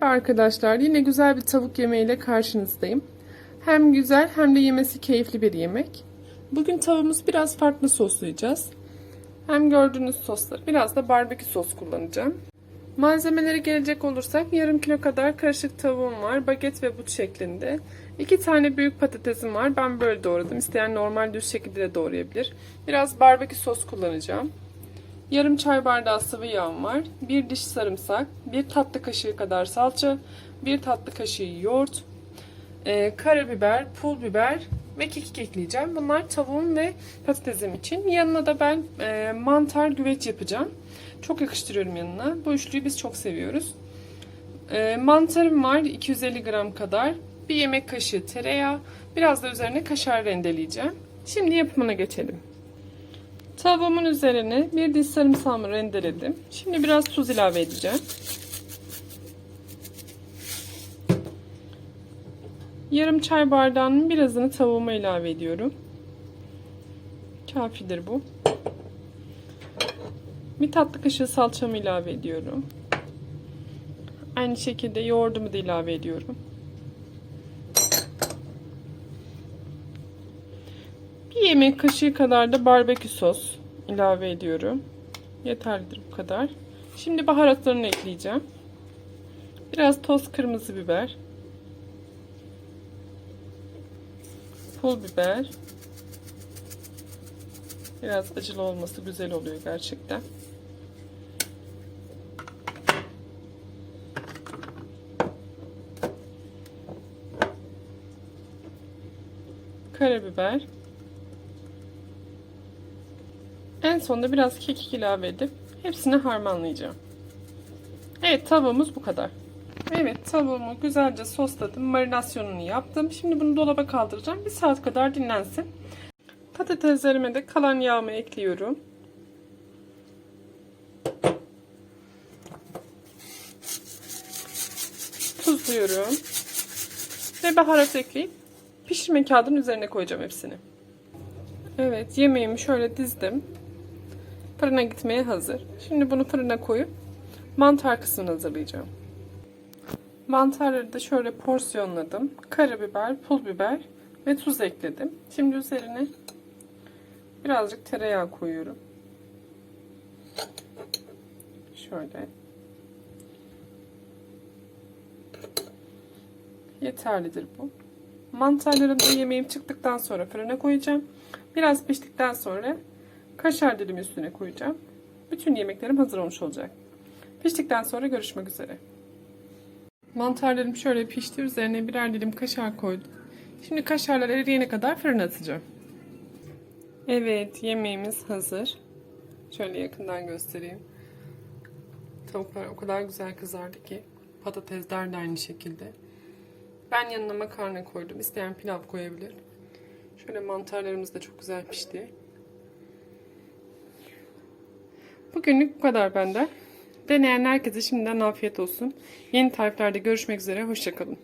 Arkadaşlar yine güzel bir tavuk yemeğiyle karşınızdayım. Hem güzel hem de yemesi keyifli bir yemek. Bugün tavuğumuzu biraz farklı soslayacağız. Hem gördüğünüz soslar biraz da barbekü sos kullanacağım. Malzemelere gelecek olursak yarım kilo kadar karışık tavuğum var. Baget ve but şeklinde. İki tane büyük patatesim var. Ben böyle doğradım. İsteyen normal düz şekilde de doğrayabilir. Biraz barbekü sos kullanacağım. Yarım çay bardağı sıvı yağım var. Bir diş sarımsak, bir tatlı kaşığı kadar salça, bir tatlı kaşığı yoğurt, e, karabiber, pul biber ve kekik ekleyeceğim. Bunlar tavuğum ve patatesim için. Yanına da ben e, mantar güveç yapacağım. Çok yakıştırıyorum yanına. Bu üçlüyü biz çok seviyoruz. E, mantarım var 250 gram kadar. Bir yemek kaşığı tereyağı. Biraz da üzerine kaşar rendeleyeceğim. Şimdi yapımına geçelim. Tavuğumun üzerine bir diş sarımsağımı rendeledim. Şimdi biraz tuz ilave edeceğim. Yarım çay bardağının birazını tavuğuma ilave ediyorum. Kafidir bu. Bir tatlı kaşığı salçamı ilave ediyorum. Aynı şekilde yoğurdumu da ilave ediyorum. Bir yemek kaşığı kadar da barbekü sos ilave ediyorum. Yeterlidir bu kadar. Şimdi baharatlarını ekleyeceğim. Biraz toz kırmızı biber. Pul biber. Biraz acılı olması güzel oluyor gerçekten. Karabiber. En sonunda biraz kekik ilave edip hepsini harmanlayacağım. Evet tavuğumuz bu kadar. Evet tavuğumu güzelce sosladım. Marinasyonunu yaptım. Şimdi bunu dolaba kaldıracağım. Bir saat kadar dinlensin. Patateslerime de kalan yağımı ekliyorum. Tuzluyorum. Ve baharat ekleyip pişirme kağıdının üzerine koyacağım hepsini. Evet yemeğimi şöyle dizdim. Fırına gitmeye hazır. Şimdi bunu fırına koyup mantar kısmını hazırlayacağım. Mantarları da şöyle porsiyonladım. Karabiber, pul biber ve tuz ekledim. Şimdi üzerine birazcık tereyağı koyuyorum. Şöyle. Yeterlidir bu. Mantarları da yemeğim çıktıktan sonra fırına koyacağım. Biraz piştikten sonra kaşar dilimi üstüne koyacağım. Bütün yemeklerim hazır olmuş olacak. Piştikten sonra görüşmek üzere. Mantarlarım şöyle pişti. Üzerine birer dilim kaşar koydum. Şimdi kaşarlar eriyene kadar fırına atacağım. Evet yemeğimiz hazır. Şöyle yakından göstereyim. Tavuklar o kadar güzel kızardı ki. Patatesler de aynı şekilde. Ben yanına makarna koydum. İsteyen pilav koyabilir. Şöyle mantarlarımız da çok güzel pişti. Bugünlük bu kadar benden. Deneyen herkese şimdiden afiyet olsun. Yeni tariflerde görüşmek üzere. Hoşçakalın.